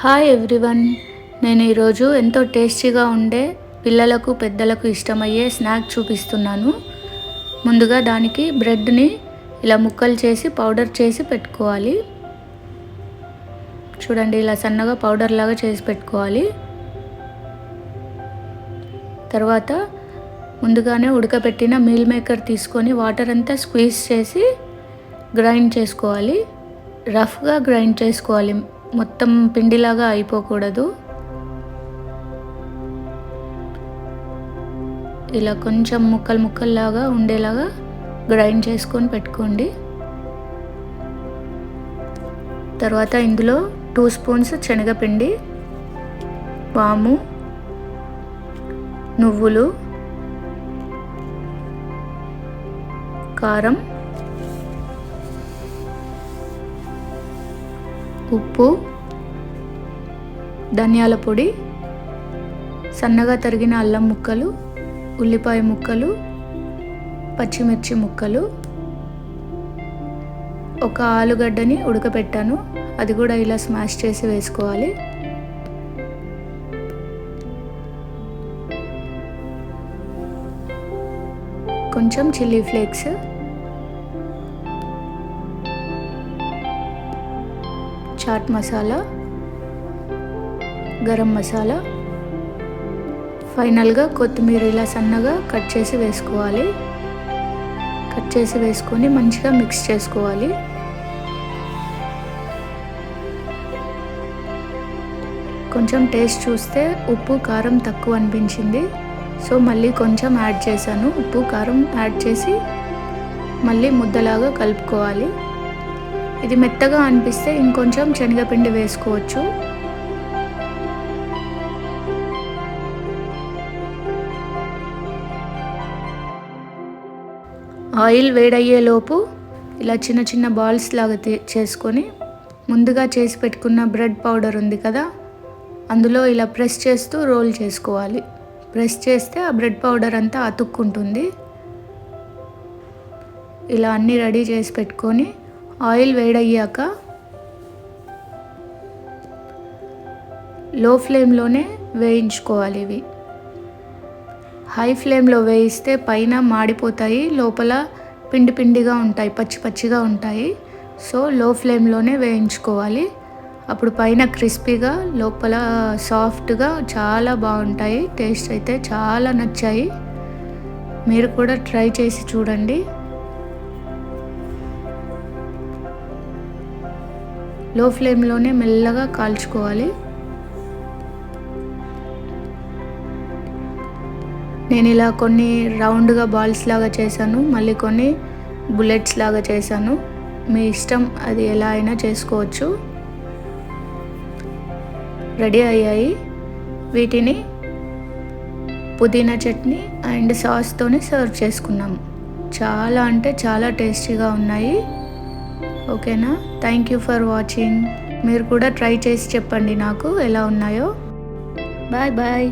Hi everyone నేను ఈరోజు ఎంతో టేస్టీగా ఉండే పిల్లలకు పెద్దలకు ఇష్టమయ్యే స్నాక్ చూపిస్తున్నాను. ముందుగా దానికి బ్రెడ్ని ఇలా ముక్కలు చేసి పౌడర్ చేసి పెట్టుకోవాలి. చూడండి ఇలా సన్నగా పౌడర్ లాగా చేసి పెట్టుకోవాలి. తర్వాత ముందుగానే ఉడకబెట్టిన మీల్ మేకర్ తీసుకొని వాటర్ అంతా స్క్వీజ్ చేసి గ్రైండ్ చేసుకోవాలి. రఫ్గా గ్రైండ్ చేసుకోవాలి. మొత్తం పిండిలాగా అయిపోకూడదు. ఇలా కొంచెం ముక్కలు ముక్కల్లాగా ఉండేలాగా గ్రైండ్ చేసుకొని పెట్టుకోండి. తర్వాత ఇందులో టూ స్పూన్స్ శనగపిండి పాము నువ్వులు కారం ఉప్పు ధనియాల పొడి సన్నగా తరిగిన అల్లం ముక్కలు ఉల్లిపాయ ముక్కలు పచ్చిమిర్చి ముక్కలు ఒక ఆలుగడ్డని ఉడకపెట్టాను. అది కూడా ఇలా స్మాష్ చేసి వేసుకోవాలి. కొంచెం చిల్లీ ఫ్లేక్స్ చాట్ మసాలా గరం మసాలా ఫైనల్గా కొత్తిమీర ఇలా సన్నగా కట్ చేసి వేసుకోవాలి. కట్ చేసి వేసుకొని మంచిగా మిక్స్ చేసుకోవాలి. కొంచెం టేస్ట్ చూస్తే ఉప్పు కారం తక్కువ అనిపించింది. సో మళ్ళీ కొంచెం యాడ్ చేశాను. ఉప్పు కారం యాడ్ చేసి మళ్ళీ ముద్దలాగా కలుపుకోవాలి. ఇది మెత్తగా అనిపిస్తే ఇంకొంచెం శనగపిండి వేసుకోవచ్చు. ఆయిల్ వేడయ్యేలోపు ఇలా చిన్న చిన్న బాల్స్ లాగా చేసుకొని ముందుగా చేసి పెట్టుకున్న బ్రెడ్ పౌడర్ ఉంది కదా అందులో ఇలా ప్రెస్ చేస్తూ రోల్ చేసుకోవాలి. ప్రెస్ చేస్తే ఆ బ్రెడ్ పౌడర్ అంతా అతుక్కుంటుంది. ఇలా అన్నీ రెడీ చేసి పెట్టుకొని ఆయిల్ వేడయ్యాక లో ఫ్లేమ్లోనే వేయించుకోవాలి ఇవి. హై ఫ్లేమ్లో వేయిస్తే పైన మాడిపోతాయి లోపల పిండి పిండిగా ఉంటాయి పచ్చి పచ్చిగా ఉంటాయి. సో లో ఫ్లేమ్లోనే వేయించుకోవాలి. అప్పుడు పైన క్రిస్పీగా లోపల సాఫ్ట్గా చాలా బాగుంటాయి. టేస్ట్ అయితే చాలా నచ్చాయి. మీరు కూడా ట్రై చేసి చూడండి. లో ఫ్లేమ్లోనే మెల్లగా కాల్చుకోవాలి. నేను ఇలా కొన్ని రౌండ్గా బాల్స్ లాగా చేశాను. మళ్ళీ కొన్ని బుల్లెట్స్ లాగా చేశాను. మీ ఇష్టం అది ఎలా అయినా చేసుకోవచ్చు. రెడీ అయ్యాయి. వీటిని పుదీనా చట్నీ అండ్ సాస్తోనే సర్వ్ చేసుకున్నాం. చాలా అంటే చాలా టేస్టీగా ఉన్నాయి. ఓకేనా? థ్యాంక్ యూ ఫర్ వాచింగ్ మీరు కూడా ట్రై చేసి చెప్పండి నాకు ఎలా ఉన్నాయో. Bye bye